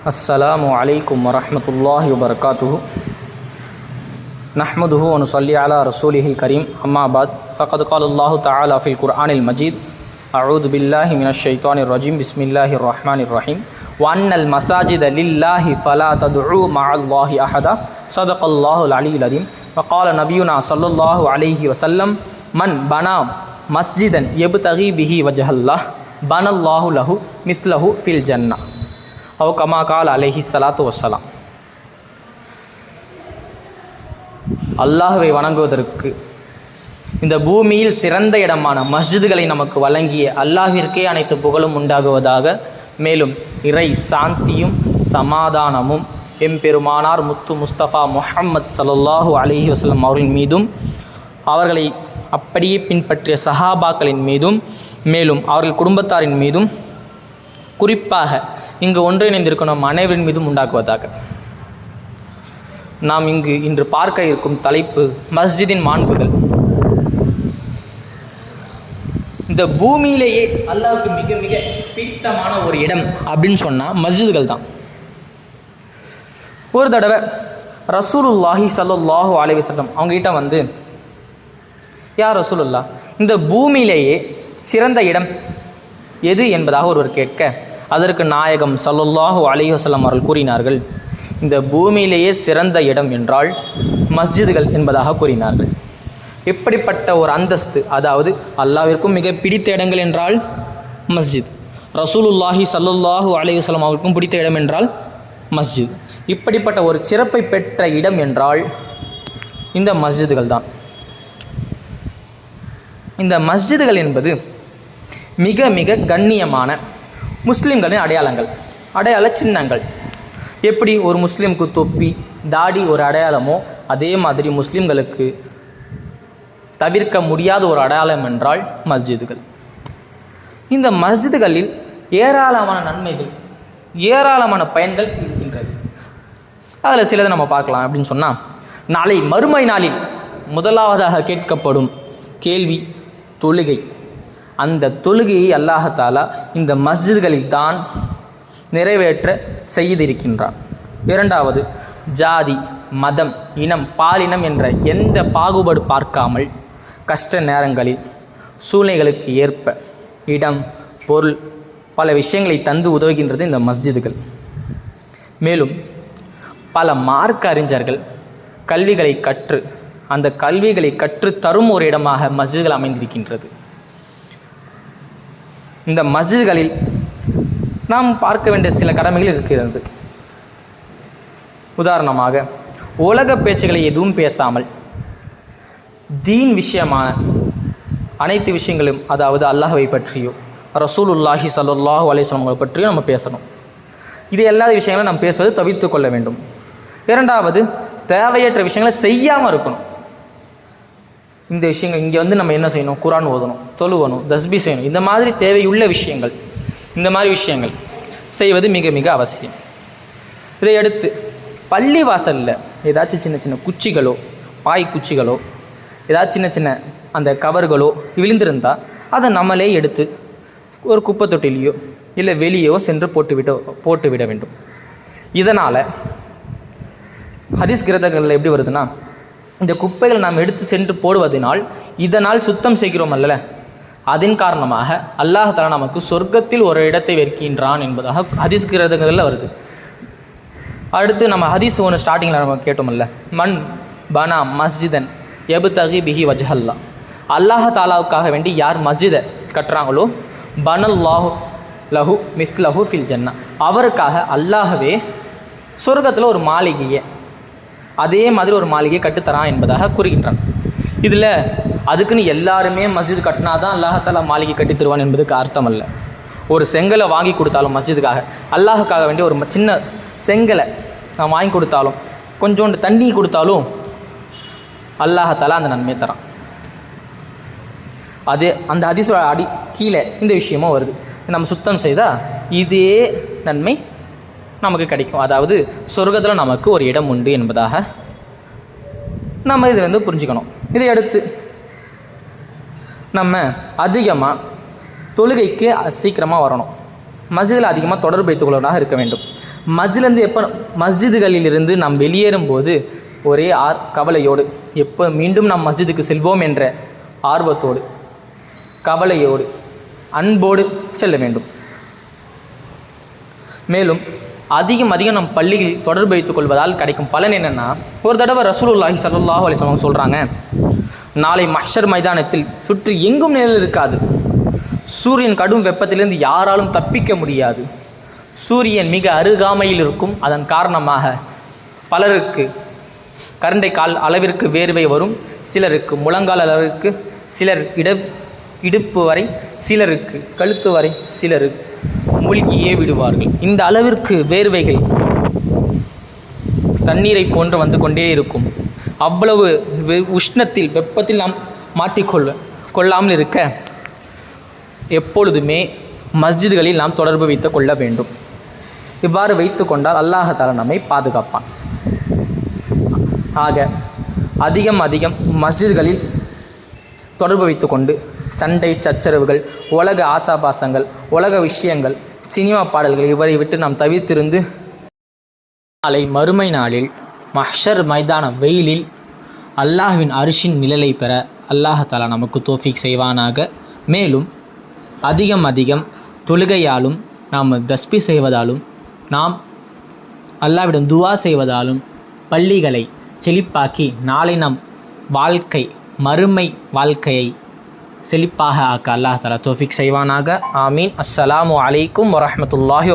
السلام عليكم ورحمة الله وبركاته. نحمده ونصلي على رسوله الكريم. أما بعد فقد قال الله تعالى في القرآن المجيد أعوذ بالله من الشيطان الرجيم. بسم الله الرحمن الرحيم. وأن المساجد لله فلا تدعوا مع الله أحدا. صدق الله العلي العظيم. وقال نبينا صلى الله عليه وسلم من بنى مسجدا يبتغي به وجه الله بنى الله له مثله في الجنة. அவ் கமா கால் அலஹி சலாத்து வசலாம் அல்லாஹுவை வணங்குவதற்கு இந்த பூமியில் சிறந்த இடமான மஸ்ஜிதுகளை நமக்கு வழங்கிய அல்லாஹிற்கே அனைத்து புகழும் உண்டாகுவதாக மேலும் இறை சாந்தியும் சமாதானமும் எம்பெருமானார் முத்து முஸ்தபா முஹம்மது சல்லாஹூ அலிஹி வஸ்லம் அவர்களின் மீதும் அவர்களை அப்படியே பின்பற்றிய சஹாபாக்களின் மீதும் மேலும் அவர்கள் குடும்பத்தாரின் மீதும் குறிப்பாக இங்கு ஒன்றிணைந்திருக்கும் நம் அனைவரின் மீதும் உண்டாக்குவதாக. நாம் இங்கு இன்று பார்க்க இருக்கும் தலைப்பு மஸ்ஜிதின் மாண்புகள். இந்த பூமியிலேயே அல்லாவுக்கு மிக மிக பிடித்தமான ஒரு இடம் அப்படின்னு சொன்னால் மஸ்ஜிதுகள் தான். ஒரு தடவை ரசூலுல்லாஹி சல்லுல்லாஹு அலைவி சொல்லம் அவங்ககிட்ட வந்து யார் ரசூலுல்லா இந்த பூமியிலேயே சிறந்த இடம் எது என்பதாக ஒருவர் கேட்க அதற்கு நாயகம் சல்லுல்லாஹு அலிஹசல்லம் அவர்கள் கூறினார்கள் இந்த பூமியிலேயே சிறந்த இடம் என்றால் மஸ்ஜிதுகள் என்பதாக கூறினார்கள். இப்படிப்பட்ட ஒரு அந்தஸ்து அதாவது அல்லாவிற்கும் மிக பிடித்த இடங்கள் என்றால் மஸ்ஜித் ரசூலுல்லாஹி சல்லுல்லாஹு அலிஹசல்லம் அவருக்கும் பிடித்த இடம் என்றால் மஸ்ஜித். இப்படிப்பட்ட ஒரு சிறப்பை பெற்ற இடம் என்றால் இந்த மஸ்ஜிதுகள் தான். இந்த மஸ்ஜிதுகள் என்பது மிக மிக கண்ணியமான முஸ்லீம்களின் அடையாளங்கள் அடையாள சின்னங்கள். எப்படி ஒரு முஸ்லீமுக்கு தொப்பி தாடி ஒரு அடையாளமோ அதே மாதிரி முஸ்லீம்களுக்கு தவிர்க்க முடியாத ஒரு அடையாளம் என்றால் மஸ்ஜிதுகள். இந்த மஸ்ஜிதுகளில் ஏராளமான நன்மைகள் ஏராளமான பயன்கள் இருக்கின்றது. அதில் சிலதை நம்ம பார்க்கலாம் அப்படின்னு சொன்னால் நாளை மறுமை நாளில் முதலாவதாக கேட்கப்படும் கேள்வி தொழுகை. அந்த தொழுகையை அல்லாஹாலா இந்த மஸ்ஜிதுகளில் தான் நிறைவேற்ற செய்திருக்கின்றான். இரண்டாவது ஜாதி மதம் இனம் பாலினம் என்ற எந்த பாகுபாடு பார்க்காமல் கஷ்ட நேரங்களில் சூழ்நிலைகளுக்கு ஏற்ப இடம் பொருள் பல விஷயங்களை தந்து உதவுகின்றது இந்த மஸ்ஜிதுகள். மேலும் பல மார்க்க அறிஞர்கள் கல்விகளை கற்று அந்த கல்விகளை கற்று தரும் ஒரு இடமாக மஸ்ஜிதுகள் அமைந்திருக்கின்றது. இந்த மஸ்ஜிதுகளில் நாம் பார்க்க வேண்டிய சில கடமைகள் இருக்கிறது. உதாரணமாக உலக பேச்சுகளை எதுவும் பேசாமல் தீன் விஷயமான அனைத்து விஷயங்களும் அதாவது அல்லாஹவை பற்றியோ ரசூலுல்லாஹி சல்லுல்லாஹு அலைஹி பற்றியோ நம்ம பேசணும். இது எல்லா விஷயங்களும் நம்ம பேசுவது தவிர்த்து கொள்ள வேண்டும். இரண்டாவது தேவையற்ற விஷயங்களை செய்யாமல் இருக்கணும். இந்த விஷயங்கள் இங்கே வந்து நம்ம என்ன செய்யணும்? குரான் ஓதணும் தொழுவணும் தஸ்பி செய்யணும். இந்த மாதிரி தேவையுள்ள விஷயங்கள் இந்த மாதிரி விஷயங்கள் செய்வது மிக மிக அவசியம். இதை அடுத்து பள்ளி வாசலில் ஏதாச்சும் சின்ன சின்ன குச்சிகளோ பாய் குச்சிகளோ ஏதாச்சும் சின்ன சின்ன அந்த கவர்களோ விழுந்திருந்தால் அதை நம்மளே எடுத்து ஒரு குப்பை தொட்டிலையோ இல்லை வெளியோ சென்று போட்டுவிட போட்டு விட வேண்டும். இதனால் ஹதீஸ் கிரதங்களில் எப்படி வருதுன்னா இந்த குப்பைகளை நாம் எடுத்து சென்று போடுவதனால் இதனால் சுத்தம் செய்கிறோம் அல்ல. அதன் காரணமாக அல்லாஹால நமக்கு சொர்க்கத்தில் ஒரு இடத்தை வைக்கின்றான் என்பதாக ஹதீஸ் கிரதங்களில் வருது. அடுத்து நம்ம ஹதீஸ் ஒன்று ஸ்டார்டிங்கில் நம்ம கேட்டோம்ல மண் பனா மஸ்ஜிதன் எபு தகி பிஹி வஜஹல்லா. அல்லாஹ தாலாவுக்காக வேண்டி யார் மஸ்ஜிதை கட்டுறாங்களோ பனல்லாஹு லஹு மிஸ் லஹு ஃபில் ஜன்னா. அவருக்காக அல்லாஹவே சொர்க்கத்தில் ஒரு மாளிகையை அதே மாதிரி ஒரு மாளிகையை கட்டுத்தரான் என்பதாக கூறுகின்றான். இதில் அதுக்குன்னு எல்லாருமே மஸ்ஜித் கட்டினா தான் அல்லாஹாலா மாளிகை கட்டி தருவான் என்பதுக்கு அர்த்தம் அல்ல ஒரு செங்கலை வாங்கி கொடுத்தாலும் மஸ்ஜிதுக்காக அல்லாஹுக்காக வேண்டிய ஒரு சின்ன செங்கலை நான் வாங்கி கொடுத்தாலும் கொஞ்சோண்டு தண்ணி கொடுத்தாலும் அல்லாஹாலா அந்த நன்மையை தரான். அது அந்த அதிச அடி கீழே இந்த விஷயமும் வருது. நம்ம சுத்தம் செய்தால் இதே நன்மை நமக்கு கிடைக்கும். அதாவது சொர்க்கத்தில் நமக்கு ஒரு இடம் உண்டு என்பதாக நம்ம இதிலேருந்து புரிஞ்சுக்கணும். இதை அடுத்து நம்ம அதிகமாக தொழுகைக்கு சீக்கிரமாக வரணும். மஸ்ஜிதில் அதிகமாக தொடர்பு வைத்துக் கொள்வதாக இருக்க வேண்டும். மஸ்ஜிலேருந்து எப்போ மஸ்ஜிதுகளிலிருந்து நாம் வெளியேறும்போது ஒரே ஆர் கவலையோடு எப்போ மீண்டும் நாம் மஸ்ஜிதுக்கு செல்வோம் என்ற ஆர்வத்தோடு கவலையோடு அன்போடு செல்ல வேண்டும். மேலும் அதிகம் அதிகம் நம் பள்ளியில் தொடர்பு வைத்துக் கொள்வதால் கிடைக்கும் பலன் என்னென்னா ஒரு தடவை ரசூலுல்லாஹி சல்லாஹ் அலிஸ்லாம் சொல்கிறாங்க நாளை மஹ்ஷர் மைதானத்தில் சுற்றி எங்கும் நிழல் இருக்காது. சூரியன் கடும் வெப்பத்திலிருந்து யாராலும் தப்பிக்க முடியாது. சூரியன் மிக அருகாமையில் இருக்கும். அதன் காரணமாக பலருக்கு கரண்டை கால் அளவிற்கு வேர்வை வரும். சிலருக்கு முழங்கால் அளவிற்கு சிலர் இட இடுப்பு வரை சிலருக்கு கழுத்து வரை சிலருக்கு மூழ்கியே விடுவார்கள். இந்த அளவிற்கு வேர்வைகள் தண்ணீரை போன்று வந்து கொண்டே இருக்கும். அவ்வளவு வெ- உஷ்ணத்தில் வெப்பத்தில் நாம் மாட்டிக்கொள்ள கொள்ளாமல் இருக்க எப்பொழுதுமே மஸ்ஜிதுகளில் நாம் தொடர்பு வைத்துக் கொள்ள வேண்டும். இவ்வாறு வைத்து கொண்டால் அல்லாஹால நம்மை பாதுகாப்பான். ஆக அதிகம் அதிகம் மஸ்ஜிதுகளில் தொடர்பு வைத்துக்கொண்டு சண்டை சச்சரவுகள் உலக ஆசாபாசங்கள் உலக விஷயங்கள் சினிமா பாடல்கள் இவரை விட்டு நாம் தவிர்த்திருந்து நாளை மறுமை நாளில் மஹ்ஷர் மைதான வெயிலில் அல்லாஹ்வின் அரிஷின் நிழலை பெற அல்லாஹ் நமக்கு தோஃபிக் செய்வானாக. மேலும் அதிகம் அதிகம் தொழுகையாலும் நாம் தஸ்பி செய்வதாலும் நாம் அல்லாவிடம் துவா செய்வதாலும் பள்ளிகளை செழிப்பாக்கி நாளை நம் வாழ்க்கை மறுமை வாழ்க்கையை செழிப்பாக ஆக்க அல்லாஹ் தஆலா தோஃபிக் செய்வானாக ஆமீன் அஸ்ஸலாமு அலைக்கும் வரஹ்மத்துல்லாஹி வ